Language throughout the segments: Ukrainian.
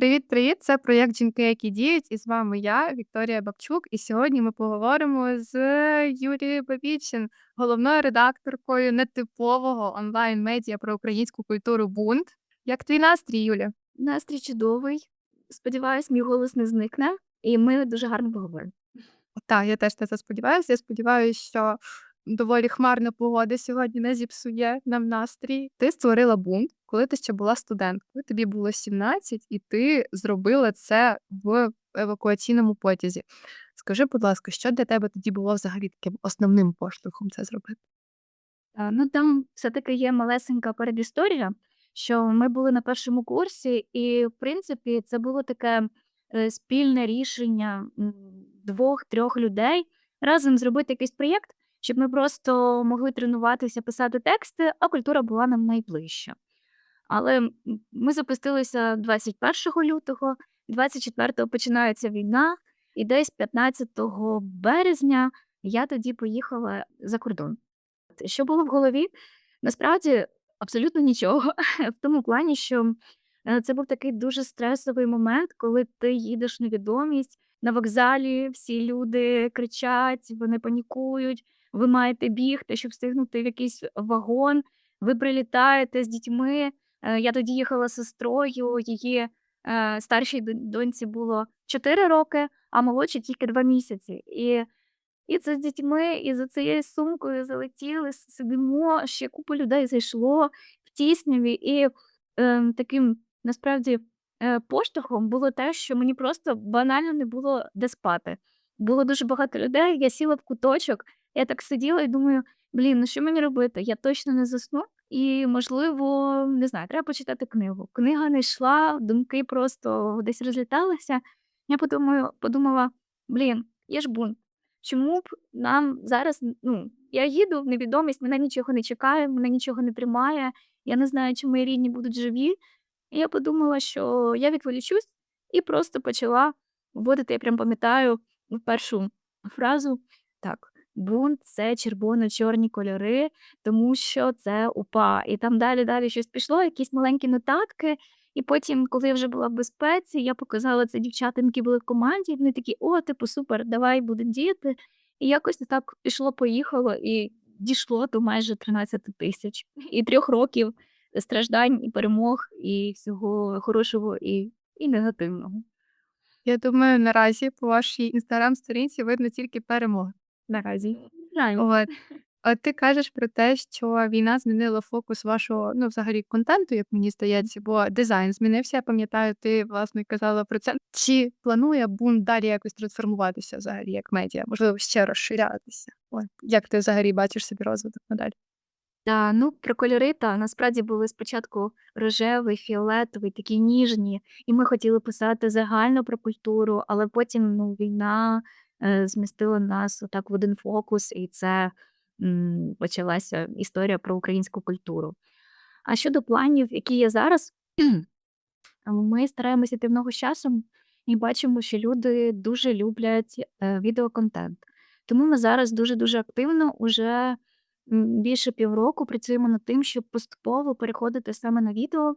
Привіт-привіт! Це проєкт "Жінки, які діють", і з вами я, Вікторія Бабчук. І сьогодні ми поговоримо з Юлією Бабічин, головною редакторкою нетипового онлайн-медіа про українську культуру "Бунт". Як твій настрій, Юля? Настрій чудовий. Сподіваюсь, мій голос не зникне, і ми дуже гарно поговоримо. Так, я теж на це сподіваюся. Я сподіваюся, що доволі хмарна погода сьогодні не зіпсує нам настрій. Ти створила "Бунт", коли ти ще була студенткою. Тобі було 17, і ти зробила це в евакуаційному потязі. Скажи, будь ласка, що для тебе тоді було взагалі таким основним поштовхом це зробити? А, ну, там все-таки є малесенька передісторія, що ми були на першому курсі, і, в принципі, це було таке, е, спільне рішення, 2-3 людей разом зробити якийсь проєкт, щоб ми просто могли тренуватися писати тексти, а культура була нам найближча. Але, ми запустилися 21 лютого, 24-го починається війна, і десь 15 березня я тоді поїхала за кордон. Що було в голові? Насправді абсолютно нічого. В тому плані, що, е, це був такий дуже стресовий момент, коли ти їдеш невідомість. На вокзалі всі люди кричать, вони панікують, ви маєте бігти, щоб встигнути в якийсь вагон. Ви прилітаєте з дітьми. Е, я тоді їхала з сестрою, її, е, старшій доньці було 4 роки, а молодшій тільки 2 місяці. І і це з дітьми, і за цією сумкою залетіли, сидимо, ще купа людей зайшло в тісняві. І, ем, таким насправді, е, поштовхом було те, що мені просто банально не було де спати. Було дуже багато людей, я сіла в куточок, я так сиділа і думаю: "Блін, ну що мені робити? Я точно не засну і, можливо, не знаю, треба почитати книгу". Книга не йшла, думки просто десь розліталися. Я подумаю подумала: "Блін, є ж "Бунт". Чому б нам зараз ну, я їду в невідомість, мене нічого не чекає, мене нічого не тримає, я не знаю, чи мої рідні будуть живі". І я подумала, що я відволічусь і просто почала вводити, я прям пам'ятаю першу фразу так: "Бунт- це червоно-чорні кольори, тому що це УПА". І там далі, далі щось пішло, якісь маленькі нотатки. І потім, коли я вже була в безпеці, я показала це дівчатам, які були в команді, і вони такі: "О, типу, супер, давай будемо діяти". І якось так пішло-поїхало, і дійшло до майже 13 тисяч і 3 років страждань і перемог, і всього хорошого і і негативного. Я думаю, наразі по вашій інстаграм-сторінці видно тільки перемоги. Наразі. От. От ти кажеш про те, що війна змінила фокус вашого, ну, взагалі контенту, як мені здається, бо дизайн змінився. Я пам'ятаю, ти, власне, казала про це. Чи планує "Бунт" далі якось трансформуватися взагалі як медіа? Можливо, ще розширятися? От. Як ти взагалі бачиш собі розвиток надалі? Та, ну, про кольори, та, насправді були спочатку рожевий, фіолетовий, такі ніжні, і ми хотіли писати загально про культуру, але потім, ну, війна, е, змістила нас отак в один фокус, і це, почалася історія про українську культуру. А щодо планів, які є зараз, ми стараємося йти в ногу з часом і бачимо, що люди дуже люблять, е, відеоконтент. Тому ми зараз дуже-дуже активно уже, більше півроку працюємо над тим, щоб поступово переходити саме на відео.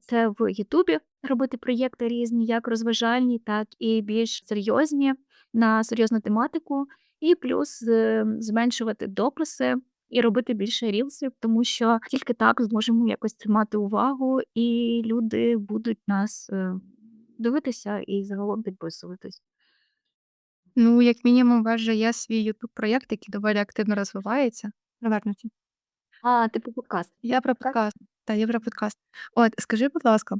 Це в "Ютубі" робити проєкти різні, як розважальні, так і більш серйозні, на серйозну тематику. І плюс, зменшувати дописи і робити більше рілсів, тому що тільки так зможемо якось тримати увагу, і люди будуть нас, е, дивитися і загалом підписуватись. Ну, як мінімум, у вас же є свій "Ютуб" проєкт, який доволі активно розвивається. Наверно, А, типу подкаст, Я про подкаст. Та, я про подкаст. От скажи, будь ласка,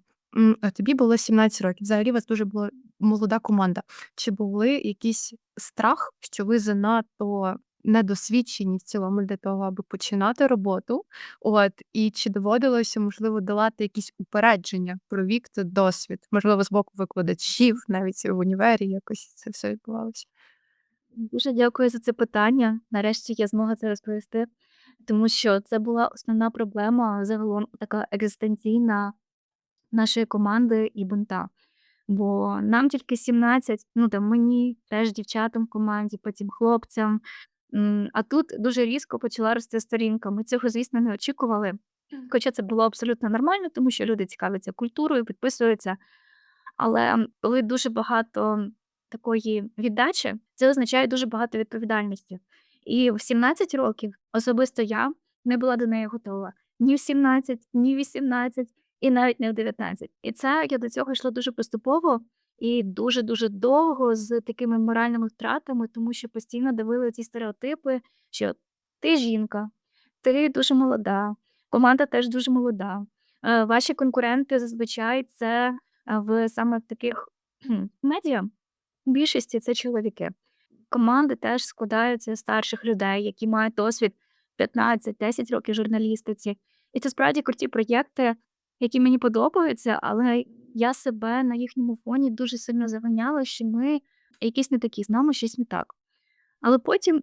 тобі було 17 років. Взагалі у вас дуже була молода команда. Чи були якийсь страх, що ви занадто недосвідчені в цілому для того, аби починати роботу? От, і чи доводилося, можливо, давати якісь упередження про вік та досвід? Можливо, з боку викладачів, навіть в універі якось це все відбувалося? Дуже дякую за це питання. Нарешті є змога це розповісти, тому що це була основна проблема, загалом така екзистенційна нашої команди і "Бунта". Бо нам тільки 17, ну, там мені, теж дівчатам в команді, потім хлопцям. А тут дуже різко почала рости сторінка. Ми цього, звісно, не очікували, хоча це було абсолютно нормально, тому що люди цікавляться культурою, підписуються. Але коли дуже багато такої віддачі, це означає дуже багато відповідальності. І в 17 років особисто я не була до неї готова. Ні в 17, ні в 18 і навіть не в 19. І це я до цього йшла дуже поступово і дуже-дуже довго з такими моральними втратами, тому що постійно давили ці стереотипи, що ти жінка, ти дуже молода, команда теж дуже молода. Е, ваші конкуренти зазвичай це, е, в саме в таких медіа, більшості це чоловіки. Команди теж складаються старших людей, які мають досвід 15-10 років журналістиці. І це справді круті проєкти, які мені подобаються, але я себе на їхньому фоні дуже сильно заганяла, що ми якісь не такі, з щось не так. Але потім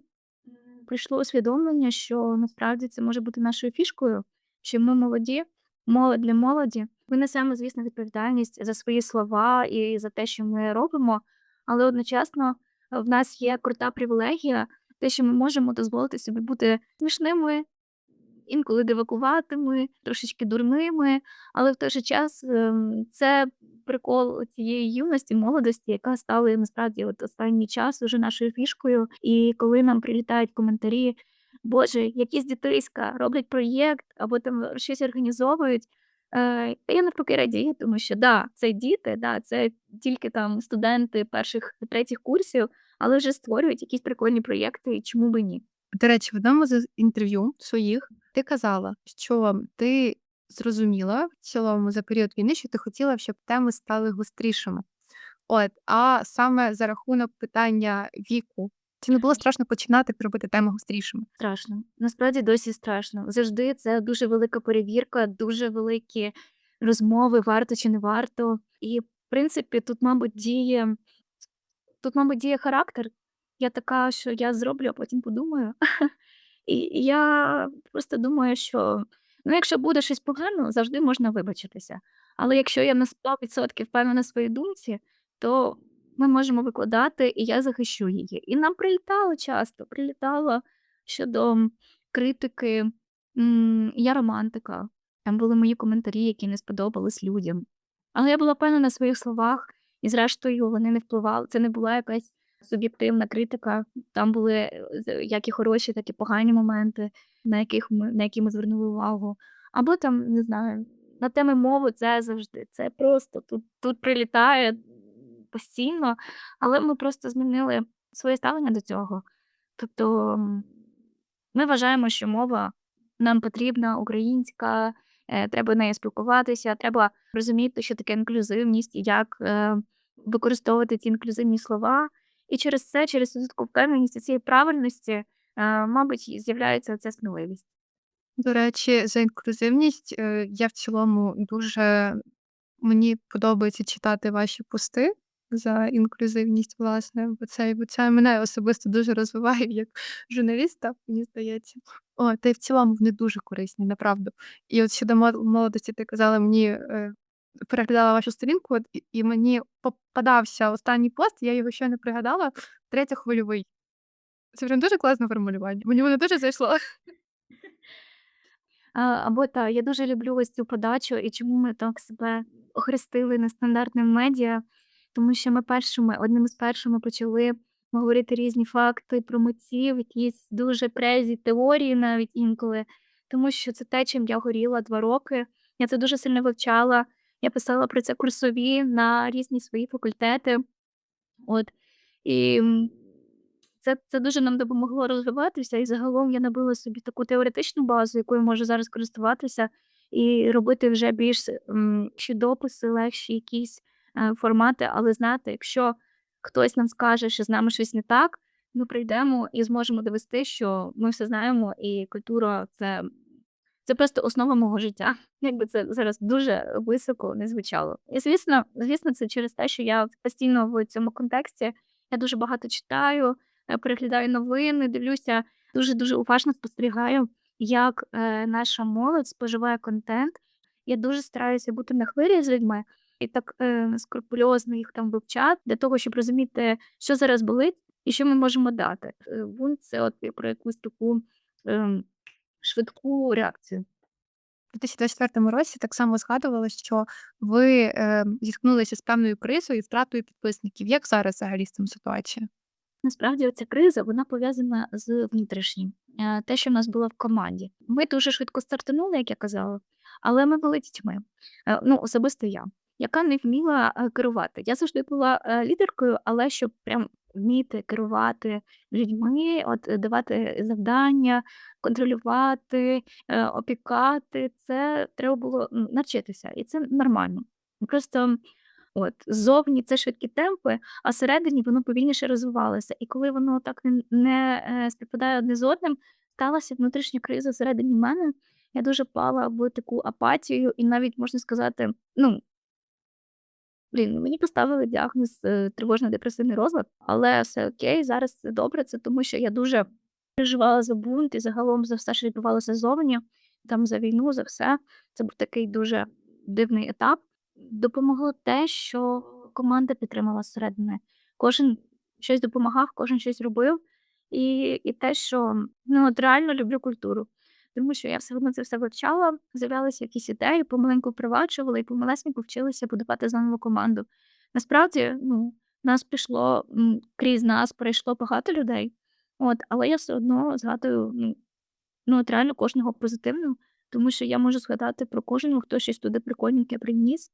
прийшло усвідомлення, що насправді це може бути нашою фішкою, що ми молоді, молодь для молоді. Ми несемо, звісно, відповідальність за свої слова і за те, що ми робимо, але одночасно в нас є крута привілегія, те, що ми можемо дозволити собі бути смішними, інколи дивакуватими, трошечки дурними, але в той же час ем, це прикол цієї юності, молодості, яка стала насправді от останній час уже нашою фішкою. І коли нам прилітають коментарі, Боже, якісь дітиська роблять проєкт або там щось організовують. Е, я навпаки радію, тому що да, це діти, да, це тільки там студенти перших третіх курсів, але вже створюють якісь прикольні проєкти, і чому би ні. До речі, в одному з інтерв'ю своїх ти казала, що ти зрозуміла в цілому за період війни, що ти хотіла щоб теми стали гострішими. От, а саме за рахунок питання віку. Чи не було страшно починати робити теми гострішими? Страшно. Насправді досі страшно. Завжди це дуже велика перевірка, дуже великі розмови, варто чи не варто. І, в принципі, тут, мабуть, діє тут, мабуть, діє характер. Я така, що я зроблю, а потім подумаю. І я просто думаю, що ну, якщо буде щось погано, завжди можна вибачитися. Але якщо я на 100% впевнена в своїй думці, то ми можемо викладати, і я захищу її. І нам прилітало часто, прилітало щодо критики. Я романтика. Там були мої коментарі, які не сподобались людям. Але я була впевнена в своїх словах, і зрештою вони не впливали. Це не була якась суб'єктивна критика. Там були як і хороші, так і погані моменти, на яких ми, на які ми звернули увагу. Або там, не знаю, на теми мови це завжди. Це просто тут, тут прилітає постійно, але ми просто змінили своє ставлення до цього. Тобто ми вважаємо, що мова нам потрібна, українська, е, треба нею спілкуватися, треба розуміти, що таке інклюзивність і як е, використовувати ці інклюзивні слова. І через це, через таку впевненість цієї правильності, е, мабуть, з'являється ця сміливість. До речі, за інклюзивність е, я в цілому дуже мені подобається читати ваші пости за інклюзивність, власне, бо це, бо це мене особисто дуже розвиває як журналіста, мені здається. О, та й в цілому вони дуже корисні, направду. І от щодо мол- молодості, ти казала мені, е, переглядала вашу сторінку, от, і, мені попадався останній пост, я його ще не пригадала, третє хвильовий. Це прям дуже класне формулювання. Мені воно дуже зайшло. Або та, я дуже люблю ось цю подачу і чому ми так себе охрестили нестандартним медіа, тому що ми першими, одними з першими почали говорити різні факти про митців, якісь дуже презі теорії навіть інколи, тому що це те, чим я горіла 2 роки. Я це дуже сильно вивчала. Я писала про це курсові на різні свої факультети. От. І, це це дуже нам допомогло розвиватися, і загалом я набила собі таку теоретичну базу, якою можу зараз користуватися, і робити вже більш, чи дописи, легші якісь, е, формати. Але знаєте, якщо хтось нам скаже, що з нами щось не так, ми прийдемо і зможемо довести, що ми все знаємо, і культура це це просто основа мого життя. Якби це зараз дуже високо не звучало. І звісно, звісно, це через те, що я постійно в цьому контексті. Я дуже багато читаю, е, переглядаю новини, дивлюся, дуже-дуже уважно спостерігаю, як, е, наша молодь споживає контент. Я дуже стараюся бути на хвилі з людьми і так, е, скрупульозно їх там вивчати для того, щоб розуміти, що зараз болить і що ми можемо дати. Бунт- це от про якусь таку, ем, швидку реакцію. У 2024 році так само згадували, що ви, е, зіткнулися з певною кризою і втратою підписників. Як зараз взагалі з цим ситуація? Насправді оця криза, вона пов'язана з внутрішнім. Е, те, що в нас було в команді. Ми дуже швидко стартанули, як я казала, але ми були дітьми. Е, ну, особисто я, яка не вміла, е, керувати. Я завжди була, лідеркою, але щоб прям вміти керувати людьми, от, е, давати завдання, контролювати, е, опікати, це треба було, навчитися, і це нормально. Просто От ззовні це швидкі темпи, а всередині воно повільніше розвивалося. І коли воно так не не, е, співпадає одне з одним, сталася внутрішня криза всередині мене. Я дуже впала в таку апатію, і навіть можна сказати, ну блін, мені поставили діагноз е, тривожно-депресивний розлад, але все окей, зараз це добре. Це тому, що я дуже переживала за бунт і загалом за все, що відбувалося ззовні, там за війну, за все. Це був такий дуже дивний етап. Допомогло те, що команда підтримала зсередини. Кожен щось допомагав, кожен щось робив. І і те, що ну, от реально люблю культуру. Тому що я все одно це все вивчала, з'являлися якісь ідеї, помаленьку впроваджувала і помалесеньку вчилася будувати заново команду. Насправді, ну, нас пішло, крізь нас пройшло багато людей, от, але я все одно згадую, ну, ну от реально кожного позитивно, тому що я можу згадати про кожного, хто щось туди прикольненьке приніс.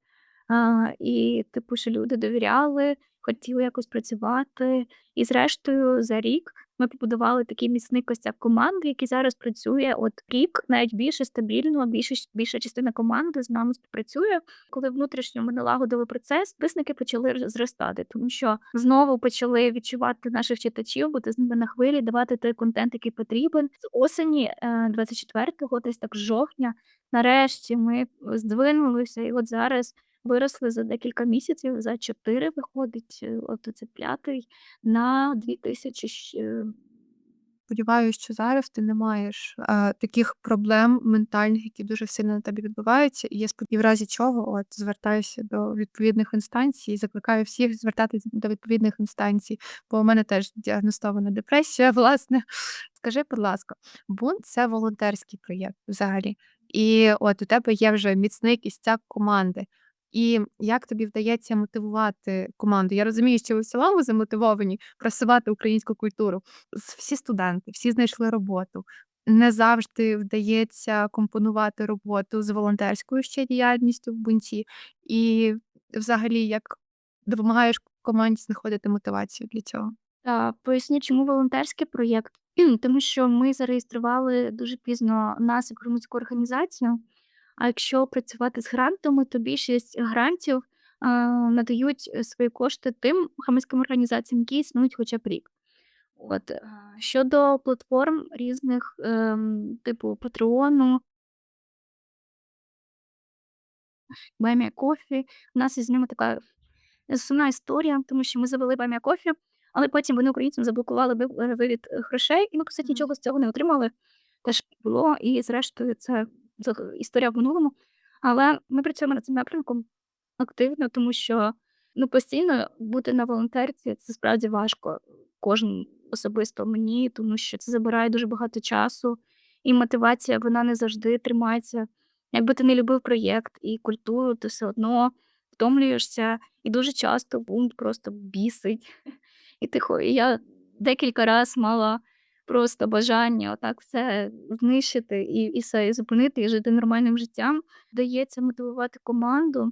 А, і, типу, що люди довіряли, хотіли якось працювати. І зрештою, за рік ми побудували такий міцний костяк команди, який зараз працює от рік, навіть більше стабільно, більше більша частина команди з нами співпрацює. Коли внутрішньо ми налагодили процес, підписники почали зростати, тому що знову почали відчувати наших читачів, бути з ними на хвилі, давати той контент, який потрібен. З осені е, 24-го, десь так жовтня, нарешті ми здвинулися, і от зараз. Виросли за декілька місяців, за 4 виходить, е, от це п'ятий на 2000 щ е, Сподіваюся, що зараз ти не маєш, а, таких проблем ментальних, які дуже сильно на тебе відбуваються, і я спод і в разі чого, от звертаюся до відповідних інстанцій і закликаю всіх звертатись до відповідних інстанцій, бо у мене теж діагностована депресія, власне. Скажи, будь ласка, бунт- це волонтерський проєкт взагалі, і от у тебе є вже міцний кістяк команди. І як тобі вдається мотивувати команду? Я розумію, що ви в цілому замотивовані просувати українську культуру. Всі студенти, всі знайшли роботу. Не завжди вдається компонувати роботу з волонтерською ще діяльністю в бунті. І взагалі, як допомагаєш команді знаходити мотивацію для цього? Та поясню, чому волонтерський проєкт. Тому що ми зареєстрували дуже пізно нас як громадську організацію. А якщо працювати з грантами, то більшість грантів а, надають е, свої кошти тим громадським організаціям, які існують хоча б рік. От е, щодо платформ різних, ем, типу Патреону, Me a у нас із ними така сумна історія, тому що ми завели a Coffee, але потім вони українцям заблокували вив- е, вивід е, грошей, і ми, по суті, нічого з цього не отримали. Теж було, і зрештою, це історія в минулому. Але ми працюємо над цим напрямком активно, тому що ну, постійно бути на волонтерці це справді важко. Кожен особисто мені, тому що це забирає дуже багато часу, і мотивація вона не завжди тримається. Якби ти не любив проєкт і культуру, ти все одно втомлюєшся, і дуже часто бунт просто бісить. І ти хо і я декілька раз мала просто бажання отак все знищити і і все, і зупинити, і жити нормальним життям. Вдається мотивувати команду.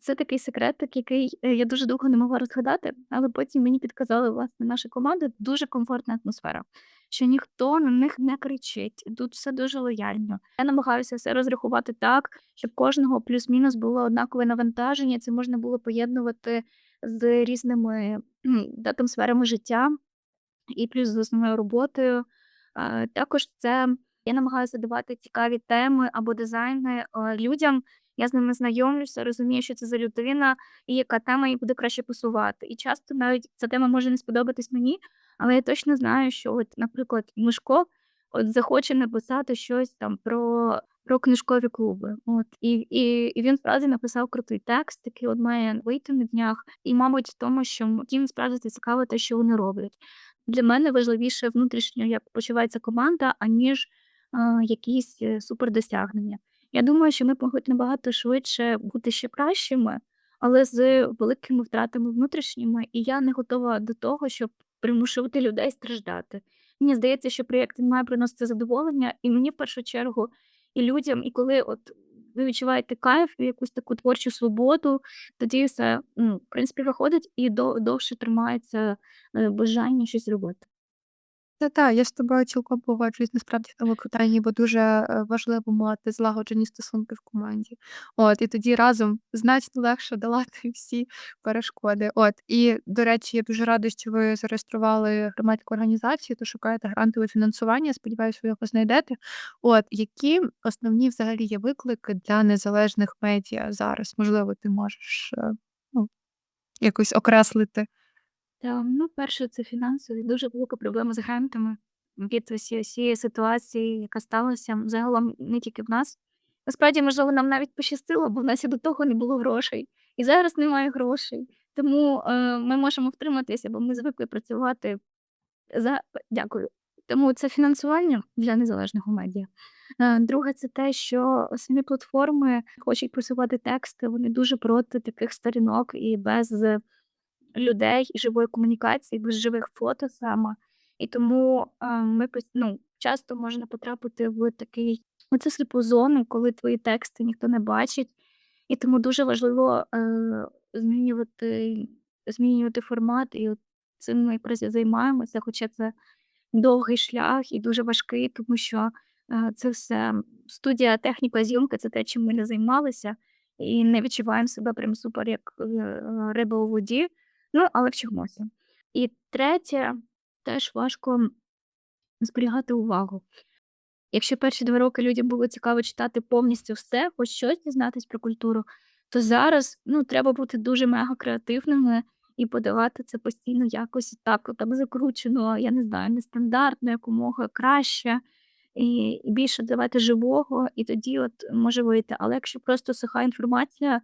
Це такий секретик, який, е, я дуже довго не могла розгадати, але потім мені підказали, власне, наша команда. Дуже комфортна атмосфера, що ніхто на них не кричить, тут все дуже лояльно. Я намагаюся все розрахувати так, щоб кожного плюс-мінус було однакове навантаження. Це можна було поєднувати з різними, м, да, там сферами життя і плюс з основною роботою. Також це я намагаюся давати цікаві теми або дизайни, е, людям. Я з ними знайомлюся, розумію, що це за людина і яка тема їй буде краще пасувати. І часто навіть ця тема може не сподобатись мені, але я точно знаю, що от, наприклад, Мишко от захоче написати щось там про, про книжкові клуби. От і, і, і він справді написав крутий текст, який от має вийти на днях. І, мабуть, в тому, що їм справді цікаво те, що вони роблять. Для мене важливіше внутрішньо, як почувається команда, аніж а, якісь е, супердосягнення. Я думаю, що ми могли набагато швидше бути ще кращими, але з великими втратами внутрішніми, і я не готова до того, щоб примушувати людей страждати. Мені здається, що проєкт має приносити задоволення і мені в першу чергу, і людям. І коли от ви відчуваєте кайф якусь таку творчу свободу, тоді все, ну, в принципі, виходить і до довше тримається, е, бажання щось робити. Та-та, я з тобою цілком погоджуюсь насправді в тому питанні, бо дуже, е, важливо мати злагоджені стосунки в команді. От, і тоді разом значно легше долати всі перешкоди. От, і, до речі, я дуже рада, що ви зареєстрували громадську організацію та шукаєте грантове фінансування. Сподіваюсь, ви його знайдете. От, які основні взагалі є виклики для незалежних медіа зараз? Можливо, ти можеш, е, ну, якось окреслити? Та, ну, перше, це фінансові. Дуже велика проблема з грантами від усі усієї ситуації, яка сталася загалом не тільки в нас. Насправді, можливо, нам навіть пощастило, бо в нас і до того не було грошей, і зараз немає грошей. Тому, е, ми можемо втриматися, бо ми звикли працювати за дякую. Тому це фінансування для незалежного медіа. Е, друге, це те, що самі платформи хочуть просувати тексти, вони дуже проти таких сторінок і без людей і живої комунікації, без живих фото саме. І тому, е, ми ну, часто можна потрапити в такий оцю сліпу зону, коли твої тексти ніхто не бачить. І тому дуже важливо, е, змінювати змінювати формат, і цим ми займаємося, хоча це довгий шлях і дуже важкий, тому що, е, це все студія, техніка, зйомка це те, чим ми не займалися, і не відчуваємо себе прям супер як, риба у воді. Ну, але вчимося. І третє, теж важко зберігати увагу. Якщо перші 2 роки людям було цікаво читати повністю все, хоч щось дізнатись про культуру, то зараз, ну, треба бути дуже мега креативними і подавати це постійно якось так, так закручено, я не знаю, нестандартно, якомога краще, і і більше давати живого, і тоді от може вийти. Але якщо просто суха інформація,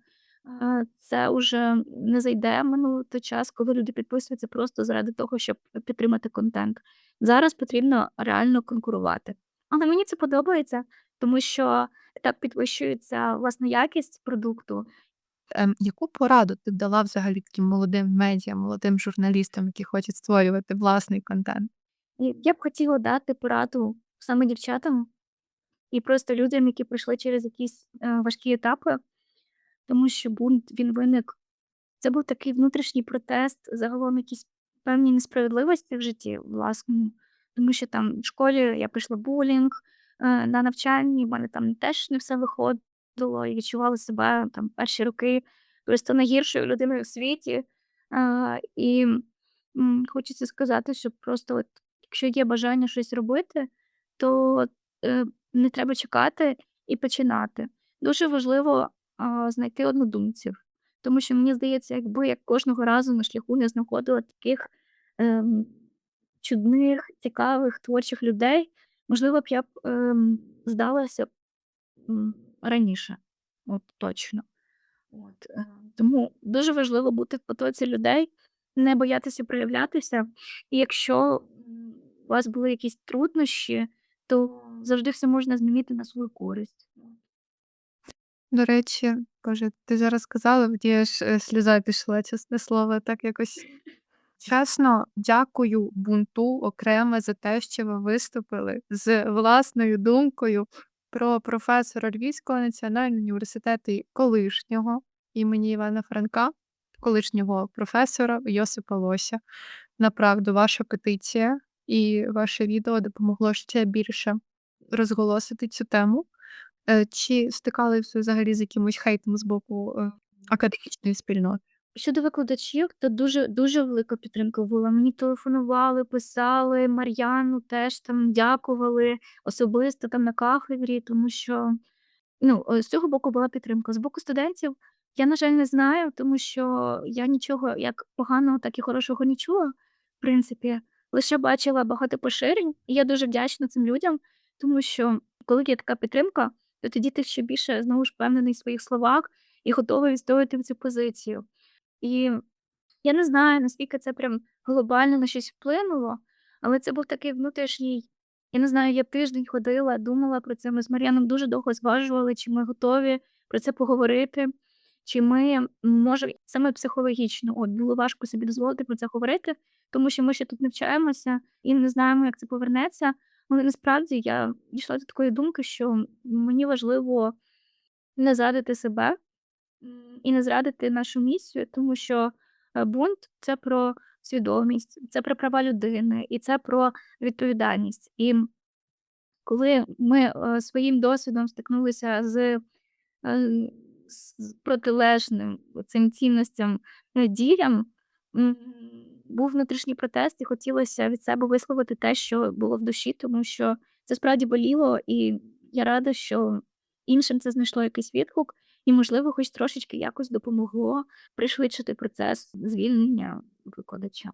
це уже не зайде. Минув той час, коли люди підписуються просто заради того, щоб підтримати контент. Зараз потрібно реально конкурувати. Але мені це подобається, тому що так підвищується власна якість продукту. Ем, яку пораду ти б дала взагалі таким молодим медіа, молодим журналістам, які хочуть створювати власний контент? І я б хотіла дати пораду саме дівчатам і просто людям, які пройшли через якісь, е, важкі етапи, тому що бунт він виник це був такий внутрішній протест, загалом якісь певні несправедливості в житті власному, тому що там в школі я пройшла булінг, е, на навчанні в мене там теж не все виходило, і відчувала себе там перші роки просто найгіршою людиною в світі. Е, і, хочеться сказати, що просто от якщо є бажання щось робити, то, е, не треба чекати і починати. Дуже важливо, знайти однодумців, тому що мені здається, якби я кожного разу на шляху не знаходила таких, ем, чудних, цікавих, творчих людей, можливо б я б, ем, здалася б, раніше. От точно. От, е, тому дуже важливо бути в потоці людей, не боятися проявлятися. І якщо, у вас були якісь труднощі, то завжди все можна змінити на свою користь. До речі, боже, ти зараз сказала, мені аж, е, сльоза пішла, чесне слово, так якось чесно, дякую "Бунту" окремо за те, що ви виступили з власною думкою про професора Львівського національного університету колишнього імені Івана Франка, колишнього професора Йосипа Лося. Направду, ваша петиція і ваше відео допомогло ще більше розголосити цю тему. Е, чи стикались ви взагалі з якимось хейтом з боку, е, академічної спільноти? Щодо викладачів, то дуже дуже велика підтримка була. Мені телефонували, писали, Мар'яну теж там дякували особисто там на кафедрі, тому що Ну, е, з цього боку була підтримка. З боку студентів я, на жаль, не знаю, тому що я нічого як поганого, так і хорошого не чула, в принципі. Лише бачила багато поширень, і я дуже вдячна цим людям, тому що коли є така підтримка, то тоді ти ще більше знову ж впевнений в своїх словах і готовий відстояти цю позицію. І я не знаю, наскільки це прям глобально на щось вплинуло, але це був такий внутрішній Я не знаю, я тиждень ходила, думала про це. Ми з Мар'яном дуже довго зважували, чи ми готові про це поговорити, чи ми, може, саме психологічно, от було важко собі дозволити про це говорити, тому що ми ще тут навчаємося і не знаємо, як це повернеться. Але насправді я дійшла до такої думки, що мені важливо не зрадити себе і не зрадити нашу місію, тому що е, бунт це про свідомість, це про права людини і це про відповідальність. І коли ми е, своїм досвідом стикнулися з, е, з протилежним цим цінностям діям, був внутрішній протест, і хотілося від себе висловити те, що було в душі, тому що це справді боліло, і я рада, що іншим це знайшло якийсь відгук, і, можливо, хоч трошечки якось допомогло пришвидшити процес звільнення викладача.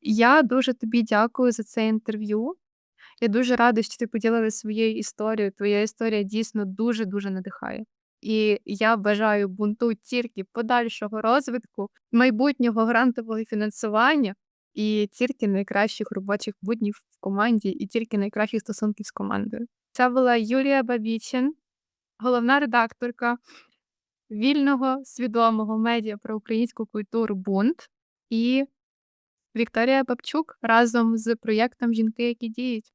Я дуже тобі дякую за це інтерв'ю. Я дуже рада, що ти поділилася своєю історією. Твоя історія дійсно дуже-дуже надихає. І я бажаю бунту тільки подальшого розвитку, майбутнього грантового фінансування і тільки найкращих робочих буднів в команді, і тільки найкращих стосунків з командою. Це була Юлія Бабічин, головна редакторка вільного свідомого медіа про українську культуру Бунт і Вікторія Бабчук разом з проєктом Жінки, які діють.